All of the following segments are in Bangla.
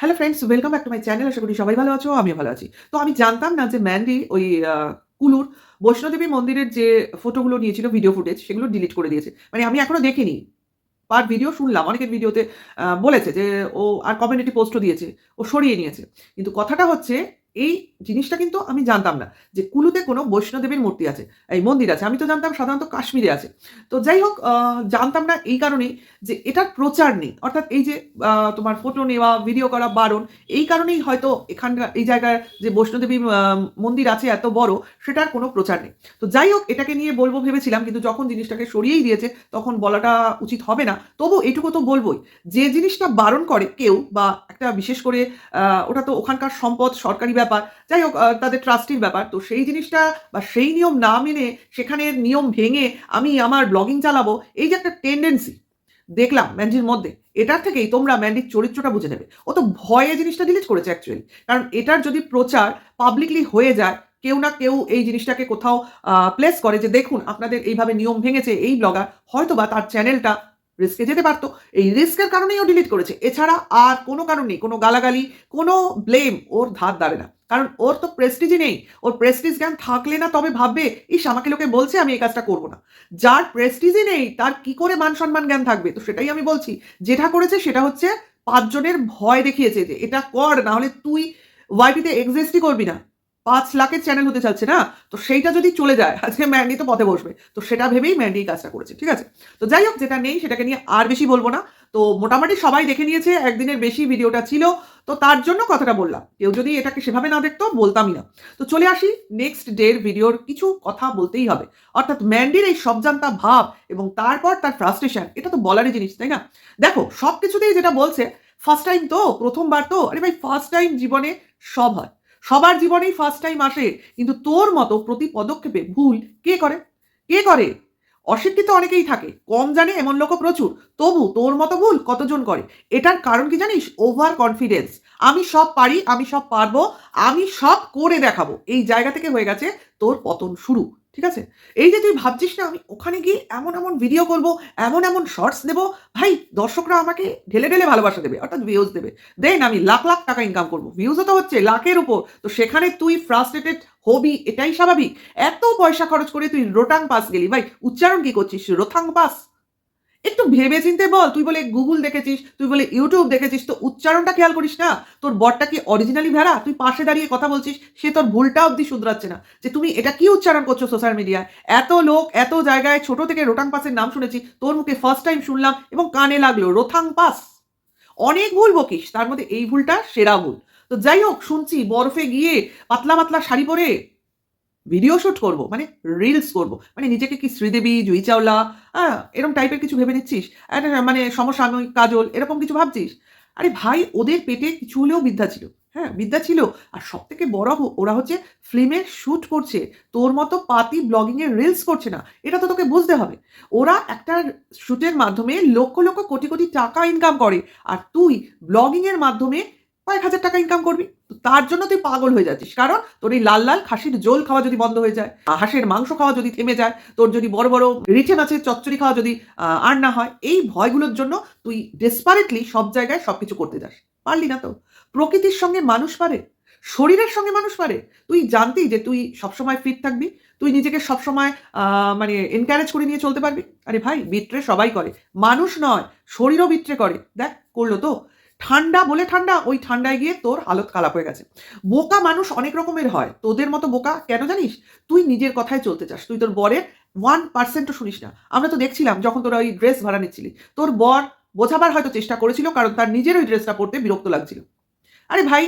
Hello friends welcome back to my channel আশা করি সবাই ভালো আছো, আমিও ভালো আছি। তো আমি জানতাম না যে ম্যান্ডি ওই কুলুর বৈষ্ণোদেবী মন্দিরের যে ফটোগুলো নিয়েছিল ভিডিও ফুটেজ সেগুলো ডিলিট করে দিয়েছে। মানে আমি এখনও দেখিনি। পার ভিডিও শুনলাম, অনেকের ভিডিওতে বলেছে যে ও আর কমিউনিটি পোস্টও দিয়েছে, ও সরিয়ে নিয়েছে। কিন্তু কথাটা হচ্ছে, এই জিনিসটা কিন্তু আমি জানতাম না যে কুলুতে কোনো বৈষ্ণোদেবীর মূর্তি আছে, এই মন্দির আছে। আমি তো জানতাম সাধারণত কাশ্মীরে আছে। তো যাই হোক জানতাম না এই কারণেই যে এটার প্রচার নেই। অর্থাৎ এই যে তোমার ফটো নেওয়া ভিডিও করা, বারণ, এই কারণেই হয়তো এখানকার, এই জায়গায় যে বৈষ্ণোদেবী মন্দির আছে এত বড়, সেটার কোনো প্রচার নেই। তো যাই হোক, এটাকে নিয়ে বলব ভেবেছিলাম, কিন্তু যখন জিনিসটাকে সরিয়েই দিয়েছে, তখন বলাটা উচিত হবে না। তবু এটুকু তো বলবোই, যে জিনিসটা বারণ করে কেউ বা একটা বিশেষ করে ওটা তো ওখানকার সম্পদ, সরকারি ব্যাপার যাই হোক তাদের ট্রাস্টির ব্যাপার। তো সেই জিনিসটা বা সেই নিয়ম না মেনে সেখানের নিয়ম ভেঙে আমি আমার ব্লগিং চালাবো, এই যে একটা টেন্ডেন্সি দেখলাম ম্যান্ডির মধ্যে, এটার থেকেই তোমরা ম্যান্ডির চরিত্রটা বুঝে নেবে। ও তো ভয়ে জিনিসটা ডিলিট করেছে অ্যাকচুয়ালি কারণ এটার যদি প্রচার পাবলিকলি হয়ে যায়, কেউ না কেউ এই জিনিসটাকে কোথাও প্লেস করে যে দেখুন, আপনাদের এইভাবে নিয়ম ভেঙেছে এই ব্লগার হয়তো বা তার চ্যানেলটা রিস্কে যেতে পারতো। এই রিস্কের কারণেই ও ডিলিট করেছে। এছাড়া আর কোনো কারণ নেই, কোনো গালাগালি, কোনো ব্লেম ওর ধার দাঁড়ে না। কারণ ওর তো প্রেস্টিজই নেই। ওর প্রেস্টিজ জ্ঞান থাকলে না তবে ভাববে, ইস, আমাকে লোকে বলছে আমি এই কাজটা করব না। যার প্রেস্টিজই নেই, তার কি করে মান সম্মান জ্ঞান থাকবে? তো সেটাই আমি বলছি। যেটা করেছে সেটা হচ্ছে পাঁচজনের ভয় দেখিয়েছে যে, এটা কর, না হলে তুই ওয়াইটিতে এক্সিস্টই করবি না। পাঁচ লাখের চ্যানেল হতে চাচ্ছে না? তো সেইটা যদি চলে যায়, আজকে ম্যান্ডি তো পথে বসবে। তো সেটা ভেবেই ম্যান্ডি কাজটা করেছে, ঠিক আছে? তো যাই হোক, যেটা নেই সেটাকে নিয়ে আর বেশি বলব না। তো মোটামুটি সবাই দেখে নিয়েছে, একদিনের বেশি ভিডিওটা ছিল। তো তার জন্য কথাটা বললাম। কেউ যদি এটাকে সেভাবে না দেখতো, বলতামই না। তো চলে আসি নেক্সট ডের ভিডিওর কিছু কথা বলতেই হবে। অর্থাৎ ম্যান্ডির এই সবজান্তা ভাব এবং তারপর তার ফ্রাস্ট্রেশন এটা তো বলারই জিনিস, তাই না? দেখো, সব কিছুতেই যেটা বলছে ফার্স্ট টাইম তো, প্রথমবার তো, আরে ভাই ফার্স্ট টাইম জীবনে সব হয়। সবার জীবনেই ফার্স্ট টাইম আসে, কিন্তু তোর মতো প্রতি পদক্ষেপে ভুল কে করে? কে করে? অশিক্ষিত অনেকেই থাকে। কম জানে এমন লোকও প্রচুর। তবু তোর মতো ভুল কতজন করে? এটার কারণ কি জানিস? ওভার কনফিডেন্স আমি সব পারি, আমি সব পারব, আমি সব করে দেখাবো। এই জায়গা থেকে হয়ে গেছে তোর পতন শুরু। ঠিক আছে? এই যে তুই ভাবছিস না, আমি ওখানে গিয়ে এমন এমন ভিডিও করব, এমন এমন শর্টস দেবো, ভাই দর্শকরা আমাকে ঢেলে ঢেলে ভালোবাসা দেবে, অর্থাৎ ভিউজ দেবে। দেন আমি লাখ লাখ টাকা ইনকাম করব। ভিউজও তো হচ্ছে লাখের উপর। তো সেখানে তুই ফ্রাস্ট্রেটেড হবি, এটাই স্বাভাবিক। এত পয়সা খরচ করে তুই রোটাং পাস গেলি। ভাই, উচ্চারণ কি করছিস? রোথাং পাস। একটু ভেবে চিনতে বল, তুই বলে গুগল দেখেছিস, তুই বলে ইউটিউব দেখেছিস, তো উচ্চারণটা খেয়াল করিস না? তোর বরটা কি অরিজিনালি ভেড়া? তুই পাশে দাঁড়িয়ে কথা বলছিস, সে তোর ভুলটা অবধি শুধরাচ্ছে না। যে তুমি এটা কি উচ্চারণ করছ সোশ্যাল মিডিয়ায় এত লোক, এত জায়গায় ছোট থেকে রোটাং পাসের নাম শুনেছি, তোর মুখে ফার্স্ট টাইম শুনলাম এবং কানে লাগল, রোথাং পাস। অনেক ভুল বকিস, তার মধ্যে এই ভুলটা সেরা ভুল। তো যাই হোক, শুনছি, বরফে গিয়ে পাতলা পাতলা শাড়ি পরে ভিডিও শ্যুট করব মানে রিলস করব। মানে নিজেকে কি শ্রীদেবী, জুই চাওলা হ্যাঁ এরকম টাইপের কিছু ভেবে নিচ্ছিস? মানে সমসাময়িক কাজল, এরকম কিছু ভাবছিস? আরে ভাই, ওদের পেটে কিছু হলেও বিদ্যা ছিল। হ্যাঁ বিদ্যা ছিল। আর সব থেকে বড় ওরা হচ্ছে ফিল্মের শ্যুট করছে। তোর মতো পাতি ব্লগিং এর রিলস করছে না। এটা তো তোকে বুঝতে হবে। ওরা একটা শ্যুটের মাধ্যমে লক্ষ লক্ষ কোটি কোটি টাকা ইনকাম করে। আর তুই ব্লগিং এর মাধ্যমে কয়েক হাজার টাকা ইনকাম করবি। তো তার জন্য তুই পাগল হয়ে যাচ্ছিস। কারণ তোর এই লাল লাল খাসির জোল খাওয়া যদি বন্ধ হয়ে যায় হাঁসের মাংস খাওয়া যদি থেমে যায়, তোর যদি বড় বড় রিঠে মাছের চচ্চড়ি খাওয়া যদি আর না হয়, এই ভয়গুলোর জন্য তুই ডেসপারেটলি সব জায়গায় সব কিছু করতে যাস। পারলি না তো। প্রকৃতির সঙ্গে মানুষ পারে, শরীরের সঙ্গে মানুষ পারে। তুই জানতি যে তুই সবসময় ফিট থাকবি, তুই নিজেকে সবসময় মানে এনকারেজ করে নিয়ে চলতে পারবি। আরে ভাই বিট্রে সবাই করে। মানুষ নয়, শরীরও বিট্রে করে। দেখ, করল তো। ঠান্ডা, বলে ঠান্ডা, ওই ঠান্ডায় গিয়ে তোর হালত খারাপ হয়ে গেছে। বোকা মানুষ অনেক রকমের হয়। তোদের মতো বোকা কেন জানিস? তুই নিজের কথায় চলতে চাস। তুই তোর বরের ওয়ান পার্সেন্টও শুনিস না। আমরা তো দেখছিলাম যখন তোরা ওই ড্রেস ভাড়া নিচ্ছিলি। তোর বর বোঝাবার হয়তো চেষ্টা করেছিল, কারণ তার নিজের ওই ড্রেসটা পড়তে বিরক্ত লাগছিল। আরে ভাই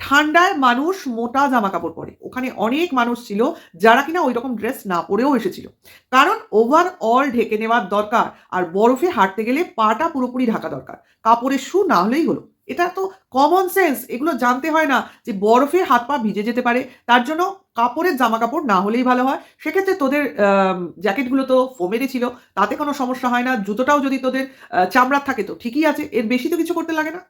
ঠান্ডায় মানুষ মোটা জামা কাপড় পরে। ওখানে অনেক মানুষ ছিল যারা কিনা ওই রকম ড্রেস না পরেও এসেছিল। কারণ ওভারঅল ঢেকে নেওয়ার দরকার আর বরফে হাঁটতে গেলে পাটা পুরোপুরি ঢাকা দরকার। কাপড়ের শু না হলেই হলো। এটা তো কমন সেন্স এগুলো জানতে হয় না যে বরফে হাত পা ভিজে যেতে পারে। তার জন্য কাপড়ের জামা কাপড় না হলেই ভালো হয়। সেক্ষেত্রে তোদের জ্যাকেটগুলো তো ফোমেরই ছিল। তাতে কোনো সমস্যা হয় না। জুতোটাও যদি তোদের চামড়ার থাকে তো ঠিকই আছে। এর বেশি তো কিছু করতে লাগে না।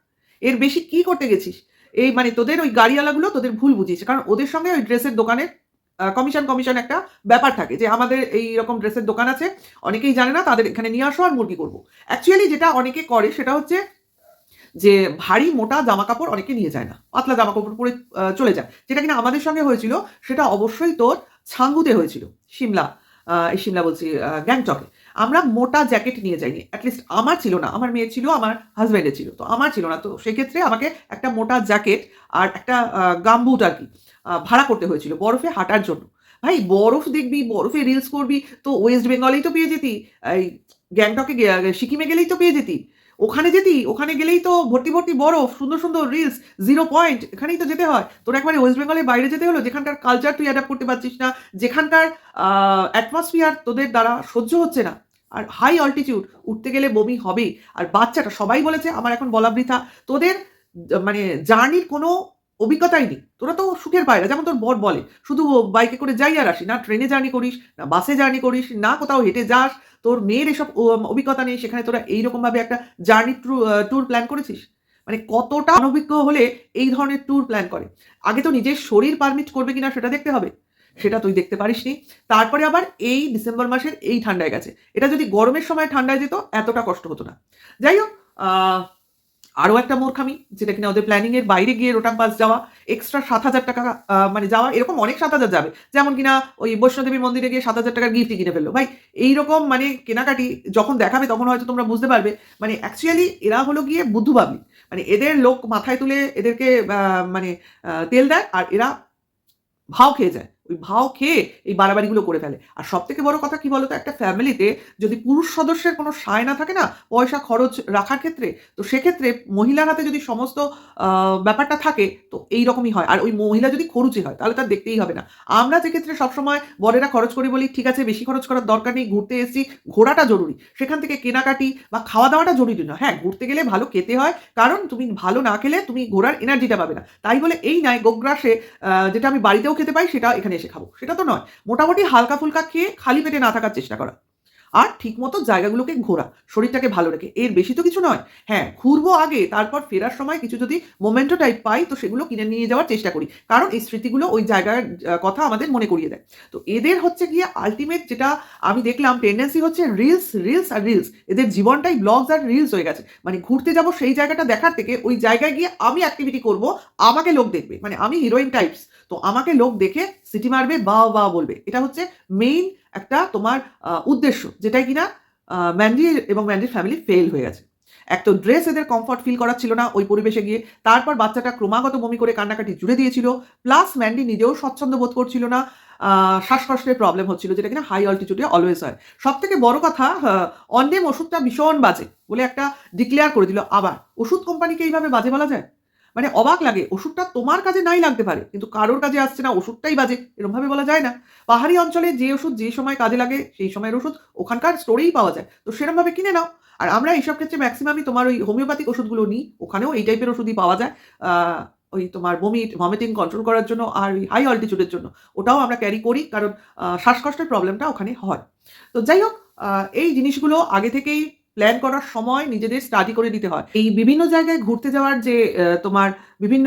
এর বেশি কি করতে গেছিস? এই মানে তোদের ওই গাড়িওয়ালাগুলো তোদের ভুল বুঝিয়েছে। কারণ ওদের সঙ্গে ওই ড্রেসের দোকানের কমিশন কমিশন একটা ব্যাপার থাকে যে আমাদের এই রকম ড্রেসের দোকান আছে, অনেকেই জানে না, তাদের এখানে নিয়ে আসো আর মুরগি করব। অ্যাকচুয়ালি যেটা অনেকে করে সেটা হচ্ছে যে ভারী মোটা জামা কাপড় অনেকে নিয়ে যায় না, পাতলা জামা কাপড় পরে চলে যায়। যেটা কিনা আমাদের সঙ্গে হয়েছিল, সেটা অবশ্যই তোর ছাঙ্গুতে হয়েছিল সিমলা এই সিমলা বলছি গ্যাংটকে। আমরা মোটা জ্যাকেট নিয়ে যাইনি। অ্যাটলিস্ট আমার ছিল না। আমার মেয়ে ছিল, আমার হাজব্যান্ডের ছিল। তো আমার ছিল না। তো সেক্ষেত্রে আমাকে একটা মোটা জ্যাকেট আর একটা গাম্বুট আর কি ভাড়া করতে হয়েছিল বরফে হাঁটার জন্য। ভাই, বরফ দেখবি, বরফে রিলস করবি, তো ওয়েস্ট বেঙ্গলেই তো পেয়ে যেতি। এই গ্যাংটকে সিকিমে গেলেই তো পেয়ে যেতি। ওখানে যেতি, ওখানে গেলেই তো ভর্তি ভর্তি বরফ, সুন্দর সুন্দর রিলস জিরো পয়েন্ট এখানেই তো যেতে হয়। তোর একবারে ওয়েস্ট বেঙ্গলের বাইরে যেতে হলো, যেখানকার কালচার তুই অ্যাডাপ্ট করতে পারছিস না, যেখানকার অ্যাটমসফিয়ার তোদের দ্বারা সহ্য হচ্ছে না। আর হাই অল্টিটিউড উঠতে গেলে বমি হবেই। আর বাচ্চাটা, সবাই বলেছে, আমার এখন বলা বৃথা। তোদের মানে জার্নির কোনো অভিজ্ঞতাই নেই। তোরা তো সুখের পায়রা, যেমন তোর বর বলে, শুধু বাইকে করে যাই আর আসি, না ট্রেনে জার্নি করিস, না বাসে জার্নি করিস, না কোথাও হেঁটে যাস। তোর মেয়ের এসব অভিজ্ঞতা নেই, সেখানে তোরা এইরকমভাবে একটা জার্নি ট্যুর প্ল্যান করেছিস? মানে কতটা অনভিজ্ঞ হলে এই ধরনের ট্যুর প্ল্যান করে? আগে তো নিজের শরীর পারমিট করবে কিনা সেটা দেখতে হবে। সেটা তুই দেখতে পারিসনি তারপরে আবার এই ডিসেম্বর মাসের এই ঠান্ডায় গেছে। এটা যদি গরমের সময় ঠান্ডায় যেত, এতটা কষ্ট হতো না। যাই হোক আরও একটা মূর্খামি যেটা কিনা ওদের প্ল্যানিং এর বাইরে গিয়ে রোটাং পাস যাওয়া এক্সট্রা সাত হাজার টাকা মানে যাওয়া, এরকম অনেক সাত হাজার যাবে। যেমন কিনা ওই বৈষ্ণোদেবীর মন্দিরে গিয়ে সাত হাজার টাকার গিফটই কিনে ফেলল। ভাই, এইরকম মানে কেনাকাটি যখন দেখাবে, তখন হয়তো তোমরা বুঝতে পারবে। মানে অ্যাকচুয়ালি এরা হলো গিয়ে বুদ্ধু পাবলিক মানে এদের লোক মাথায় তুলে এদেরকে মানে তেল দেয় আর এরা ভাও খেয়ে যায়। ওই ভাও খেয়ে এই বাড়াবাড়িগুলো করে ফেলে। আর সব থেকে বড় কথা কি বলতো? একটা ফ্যামিলিতে যদি পুরুষ সদস্যের কোনো সায় না থাকে না, পয়সা খরচ রাখার ক্ষেত্রে, তো সেক্ষেত্রে মহিলার হাতে যদি সমস্ত ব্যাপারটা থাকে, তো এই রকমই হয়। আর ওই মহিলা যদি খরুচি হয়, তাহলে তার দেখতেই হবে না। আমরা যে ক্ষেত্রে সবসময় বরেরা খরচ করি বলি, ঠিক আছে, বেশি খরচ করার দরকার নেই, ঘুরতে এসেছি, ঘোরাটা জরুরি। সেখান থেকে কেনাকাটি বা খাওয়া দাওয়াটা জরুরি না হ্যাঁ ঘুরতে গেলে ভালো খেতে হয়, কারণ তুমি ভালো না খেলে তুমি ঘোরার এনার্জিটা পাবে না। তাই বলে এই নয় গোগ্রাসে যেটা আমি বাড়িতেও খেতে পাই, সেটা এখানে এসে খাব। সেটা তো নয়। মোটামুটি হালকা ফুলকা খেয়ে খালি পেটে না থাকার চেষ্টা করা। আর ঠিকমতো জায়গাগুলোকে ঘোরা, শরীরটাকে ভালো রেখে। এর বেশি তো কিছু নয়। হ্যাঁ ঘুরবো আগে, তারপর ফেরার সময় কিছু যদি মোমেন্টো টাইপ পাই, তো সেগুলো কিনে নিয়ে যাওয়ার চেষ্টা করি। কারণ এই স্মৃতিগুলো ওই জায়গার কথা আমাদের মনে করিয়ে দেয়। তো এদের হচ্ছে গিয়ে আলটিমেট যেটা আমি দেখলাম টেন্ডেন্সি হচ্ছে রিলস রিলস আর রিলস এদের জীবনটাই ব্লগস আর রিলস হয়ে গেছে। মানে ঘুরতে যাব সেই জায়গাটা দেখার থেকে ওই জায়গায় গিয়ে আমি অ্যাক্টিভিটি করব, আমাকে লোক দেখবে। মানে আমি হিরোইন টাইপস তো আমাকে লোক দেখে সিটি মারবে বা বা বলবে। এটা হচ্ছে মেইন একটা তোমার উদ্দেশ্য, যেটাই কিনা ম্যান্ডি এবং ম্যান্ডির ফ্যামিলি ফেল হয়ে গেছে। এক তো ড্রেস এদের কমফর্ট ফিল করা ছিল না ওই পরিবেশে গিয়ে, তারপর বাচ্চাটা ক্রমাগত বমি করে কান্নাকাটি জুড়ে দিয়েছিল প্লাস ম্যান্ডি নিজেও স্বচ্ছন্দ বোধ করছিল না শ্বাসকষ্টের প্রবলেম হচ্ছিল, যেটা কিনা হাই অল্টিটিউডে অলওয়েজ হয়। সব থেকে বড় কথা অন্যেম ওষুধটা ভীষণ বাজে বলে একটা ডিক্লেয়ার করে দিল আবার। ওষুধ কোম্পানিকে এইভাবে বাজে বলা যায়? মানে অবাক লাগে, ওষুধটা তোমার কাজে নাই লাগতে পারে, কিন্তু কারোর কাজে আসছে না, ওষুধটাই বাজে এরকমভাবে বলা যায় না। পাহাড়ি অঞ্চলে যে ওষুধ যে সময় কাজে লাগে, সেই সময়ের ওষুধ ওখানকার স্টোরেই পাওয়া যায়। তো সেরকমভাবে কিনে নাও। আর আমরা এইসব ক্ষেত্রে ম্যাক্সিমামই তোমার ওই হোমিওপ্যাথিক ওষুধগুলো নিই, ওখানেও এই টাইপের ওষুধই পাওয়া যায় ওই তোমার বমি ভমিটিং কন্ট্রোল করার জন্য আর ওই হাই অল্টিটিউডের জন্য। ওটাও আমরা ক্যারি করি, কারণ শ্বাসকষ্টের প্রবলেমটা ওখানে হয়। তো যাই হোক এই জিনিসগুলো আগে থেকেই প্ল্যান করার সময় নিজেদের স্টাডি করে নিতে হয়। এই বিভিন্ন জায়গায় ঘুরতে যাওয়ার যে তোমার বিভিন্ন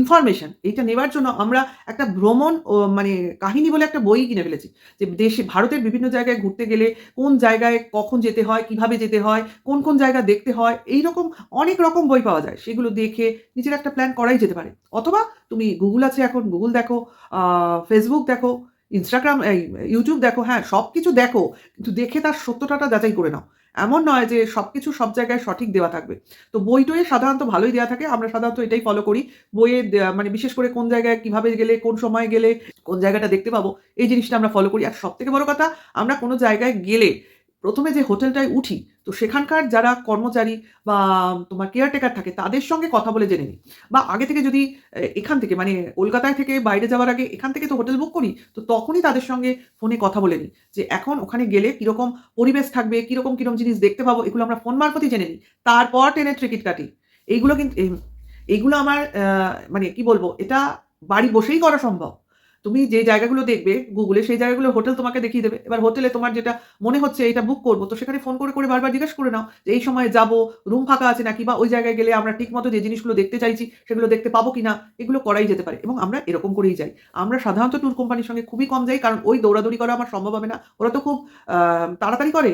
ইনফরমেশন এইটা নেবার জন্য আমরা একটা ভ্রমণ মানে কাহিনী বলে একটা বই কিনে ফেলেছি। যে দেশে, ভারতের বিভিন্ন জায়গায় ঘুরতে গেলে কোন জায়গায় কখন যেতে হয়, কীভাবে যেতে হয়, কোন কোন জায়গা দেখতে হয় এই রকম অনেক রকম বই পাওয়া যায়। সেগুলো দেখে নিজের একটা প্ল্যান করাই যেতে পারে। অথবা তুমি গুগল আছে এখন গুগল দেখো ফেসবুক দেখো ইনস্টাগ্রাম ইউটিউব দেখো হ্যাঁ সব কিছু দেখো, কিন্তু দেখে তার সত্যতাটা যাচাই করে নাও। এমন নয় যে সব কিছু সব জায়গায় সঠিক দেওয়া থাকবে। তো বই টয়ে সাধারণত ভালোই দেওয়া থাকে, আমরা সাধারণত এটাই ফলো করি। বইয়ে মানে বিশেষ করে কোন জায়গায় কীভাবে গেলে, কোন সময় গেলে, কোন জায়গাটা দেখতে পাবো, এই জিনিসটা আমরা ফলো করি। আর সব থেকে বড় কথা, আমরা কোনো জায়গায় গেলে প্রথমে যে হোটেলটায় উঠি, তো সেখানকার যারা কর্মচারী বা তোমার কেয়ারটেকার থাকে, তাদের সঙ্গে কথা বলে জেনে নিই। বা আগে থেকে যদি এখান থেকে মানে কলকাতায় থেকে বাইরে যাওয়ার আগে এখান থেকে তো হোটেল বুক করি, তো তখনই তাদের সঙ্গে ফোনে কথা বলে নিই যে, এখন ওখানে গেলে কীরকম পরিবেশ থাকবে, কীরকম কীরকম জিনিস দেখতে পাবো? এগুলো আমরা ফোন মারফতই জেনে নিই। তারপর ট্রেনের টিকিট কাটি। এইগুলো কিন্তু এই- এইগুলো আমার মানে কি বলব, এটা বাড়ি বসেই করা সম্ভব। তুমি যে জায়গাগুলো দেখবে গুগলে সেই জায়গাগুলো হোটেল তোমাকে দেখিয়ে দেবে। এবার হোটেলে তোমার যেটা মনে হচ্ছে এটা বুক করব, তো সেখানে ফোন করে করে বারবার জিজ্ঞেস করে নাও যে এই সময় যাব রুম ফাঁকা আছে নাকি, বা ওই জায়গায় গেলে আমরা ঠিক মতো যে জিনিসগুলো দেখতে চাইছি, সেগুলো দেখতে পাবো কিনা, এগুলো করাই যেতে পারে। এবং আমরা এরকম করেই যাই। আমরা সাধারণত ট্যুর কোম্পানির সঙ্গে খুবই কম যাই, কারণ ওই দৌড়াদৌড়ি করা আমার সম্ভব হবে না। ওরা তো খুব তাড়াতাড়ি করে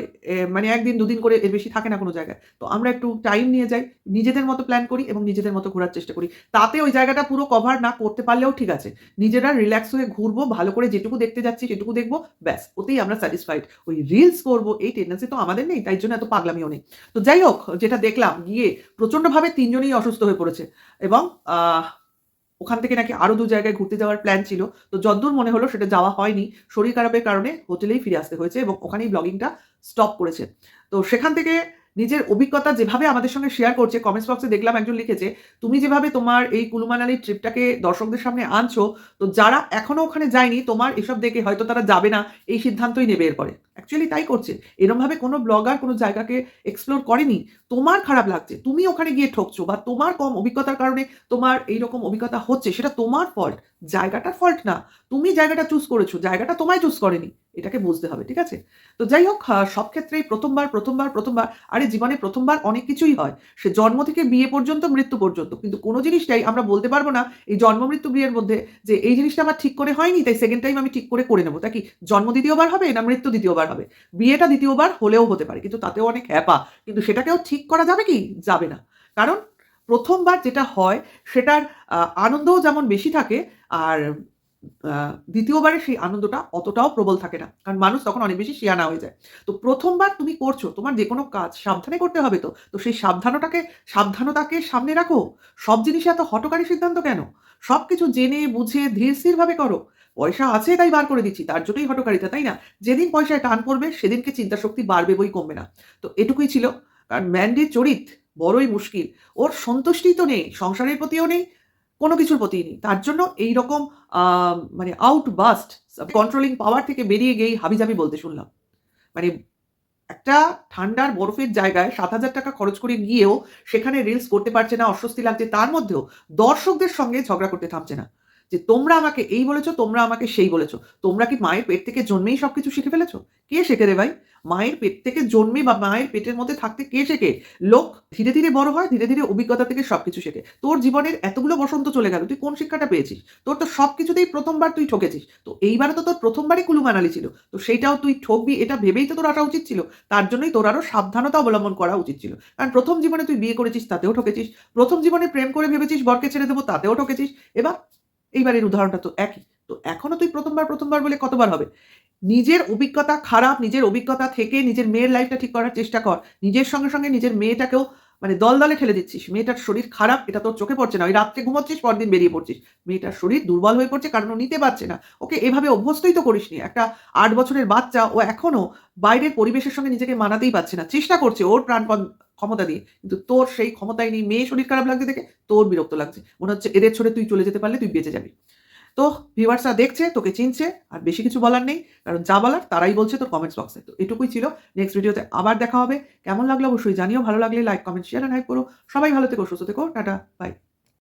মানে একদিন দুদিন করে এর বেশি থাকে না কোনো জায়গায়। তো আমরা একটু টাইম নিয়ে যাই, নিজেদের মতো প্ল্যান করি এবং নিজেদের মতো ঘোরার চেষ্টা করি। তাতে ওই জায়গাটা পুরো কভার না করতে পারলেও ঠিক আছে। নিজেরা রিল্যাক্স হয়ে ঘুরবো, ভালো করে যেটুকু দেখতে যাচ্ছি সেটুকু দেখব, ব্যাস, ওতেই আমরা স্যাটিসফাইড ওই রিলস করব, এই টেন্ডেন্সি তো আমাদের নেই, তাই জন্য এত পাগলামিও নেই। তো যাই হোক, যেটা দেখলাম, গিয়ে প্রচণ্ডভাবে তিনজনেই অসুস্থ হয়ে পড়েছে এবং ওখান থেকে নাকি আরও দু জায়গায় ঘুরতে যাওয়ার প্ল্যান ছিল। তো যদ্দূর মনে হলো সেটা যাওয়া হয়নি, শরীর খারাপের কারণে হোটেলেই ফিরে আসতে হয়েছে এবং ওখানেই ব্লগিংটা স্টপ করেছে। তো সেখান থেকে নিজের অভিজ্ঞতা যেভাবে আমাদের সঙ্গে শেয়ার করছে কমেন্টস বক্সে দেখলাম একজন লিখেছে, তুমি যেভাবে তোমার এই কুলুমানালির ট্রিপটাকে দর্শকদের সামনে আনছো, তো যারা এখনও ওখানে যায়নি, তোমার এসব দেখে হয়তো তারা যাবে না, এই সিদ্ধান্তই নেবে এরপরে। অ্যাকচুয়ালি তাই করছে। এরমভাবে কোনো ব্লগার কোনো জায়গাকে এক্সপ্লোর করেনি। তোমার খারাপ লাগছে, তুমি ওখানে গিয়ে ঠকছো বা তোমার কম অভিজ্ঞতার কারণে তোমার এইরকম অভিজ্ঞতা হচ্ছে, সেটা তোমার ফল্ট জায়গাটার ফল্ট না। তুমি জায়গাটা চুজ করেছ, জায়গাটা তোমায় চুজ করেনি। এটাকে বুঝতে হবে, ঠিক আছে? তো যাই হোক সব ক্ষেত্রেই প্রথমবার প্রথমবার প্রথমবার, আরে জীবনে প্রথমবার অনেক কিছুই হয়। সে জন্ম থেকে বিয়ে পর্যন্ত, মৃত্যু পর্যন্ত। কিন্তু কোনো জিনিসটাই আমরা বলতে পারব না এই জন্ম, মৃত্যু, বিয়ের মধ্যে যে এই জিনিসটা আমার ঠিক করে হয়নি, তাই সেকেন্ড টাইম আমি ঠিক করে করে নেব। তা কি জন্ম দ্বিতীয়বার হবে না মৃত্যু দ্বিতীয়বার হবে বিয়েটা দ্বিতীয়বার হলেও হতে পারে, কিন্তু তাতেও অনেক হ্যাপা। কিন্তু সেটাকেও ঠিক করা যাবে কি? যাবে না। কারণ প্রথমবার যেটা হয়, সেটার আনন্দও যেমন বেশি থাকে, আর দ্বিতীয়বারে সেই আনন্দটা অতটাও প্রবল থাকে না। কারণ মানুষ তখন অনেক বেশি শিয়ানা হয়ে যায়। তো প্রথমবার তুমি করছ, তোমার যে কোনো কাজ সাবধানে করতে হবে তো। তো সেই সাবধানতাকে সাবধানতাকে সামনে রাখো। সব জিনিসে এত হটকারী সিদ্ধান্ত কেন? সব কিছু জেনে, বুঝে, ধীর স্থিরভাবে করো। পয়সা আছে তাই বার করে দিচ্ছি, তার জন্যই হটকারিতা তাই না? যেদিন পয়সায় টান পড়বে, সেদিনকে চিন্তা শক্তি বাড়বে বই কমবে না। তো এটুকুই ছিল। কারণ ম্যান্ডির চরিত বড়ই মুশকিল। ওর সন্তুষ্টি তো নেই, সংসারের প্রতিও নেই, কোনো কিছুর প্রতি নেই। তার জন্য এই রকম মানে আউট বাস্ট কন্ট্রোলিং পাওয়ার থেকে বেরিয়ে গিয়েই হাবিজাবি বলতে শুনলাম। মানে একটা ঠান্ডার বরফের জায়গায় সাত হাজার টাকা খরচ করে গিয়েও সেখানে রিলস করতে পারছে না, অস্বস্তি লাগছে, তার মধ্যেও দর্শকদের সঙ্গে ঝগড়া করতে থামছে না। যে তোমরা আমাকে এই বলেছ, তোমরা আমাকে সেই বলেছ। তোমরা কি মায়ের পেট থেকে জন্মেই সবকিছু শিখে ফেলেছো? কে শেখে রে ভাই? মায়ের পেট থেকে জন্মে বা মায়ের পেটের মধ্যে থাকতে কে শেখে? লোক ধীরে ধীরে বড় হয়, ধীরে ধীরে অভিজ্ঞতা থেকে সবকিছু শেখে। তোর জীবনের এতগুলো বসন্ত চলে গেল, তুই কোন শিক্ষাটা পেয়েছিস? তোর তো সব কিছুতেই প্রথমবার তুই ঠকেছিস। তো এইবারে তো তোর প্রথমবারই কুলু মানালি ছিল। তো সেইটাও তুই ঠকবি, এটা ভেবেই তো তোর আসা উচিত ছিল। তার জন্যই তোর আরও সাবধানতা অবলম্বন করা উচিত ছিল। কারণ প্রথম জীবনে তুই বিয়ে করেছিস, তাতেও ঠকেছিস। প্রথম জীবনে প্রেম করে ভেবেছিস বরকে ছেড়ে দেবো, তাতেও ঠকেছিস। এবার এইবারের উদাহরণটা তো একই। তো এখনও তুই প্রথমবার প্রথমবার বলে কতবার হবে? নিজের অভিজ্ঞতা খারাপ, নিজের অভিজ্ঞতা থেকে নিজের মেয়ের লাইফটা ঠিক করার চেষ্টা কর। নিজের সঙ্গে সঙ্গে নিজের মেয়েটাকেও মানে দল দলে খেলে দিচ্ছিস। মেয়েটার শরীর খারাপ, এটা তোর চোখে পড়ছে না। ওই রাত্রে ঘুমাচ্ছিস, পরদিন বেরিয়ে পড়ছিস। মেয়েটার শরীর দুর্বল হয়ে পড়ছে, কারণ ও নিতে পারছে না। ওকে এভাবে অভ্যস্তই তো করিসনি। একটা আট বছরের বাচ্চা, ও এখনও বাইরের পরিবেশের সঙ্গে নিজেকে মানাতেই পারছে না। চেষ্টা করছে ওর প্রাণপণ ক্ষমতা দিয়ে, কিন্তু তোর সেই ক্ষমতায় নেই। মেয়ে শরীর খারাপ লাগছে দেখে তোর বিরক্ত লাগছে। মনে হচ্ছে এদের ছেড়ে তুই চলে যেতে পারলে তুই বেঁচে যাবি। তো ভিউয়ার্সরা দেখছে, তোকে চিনছে, আর বেশি কিছু বলার নেই, কারণ যা বলার তারাই বলছে তোর কমেন্টস বক্সে তো এটুকুই ছিল নেক্সট ভিডিওতে আবার দেখা হবে। কেমন লাগল অবশ্যই জানিও, ভালো লাগলে like comment share and hype করো। সবাই ভালো থেকো, সুস্থ থেকো, টাটা বাই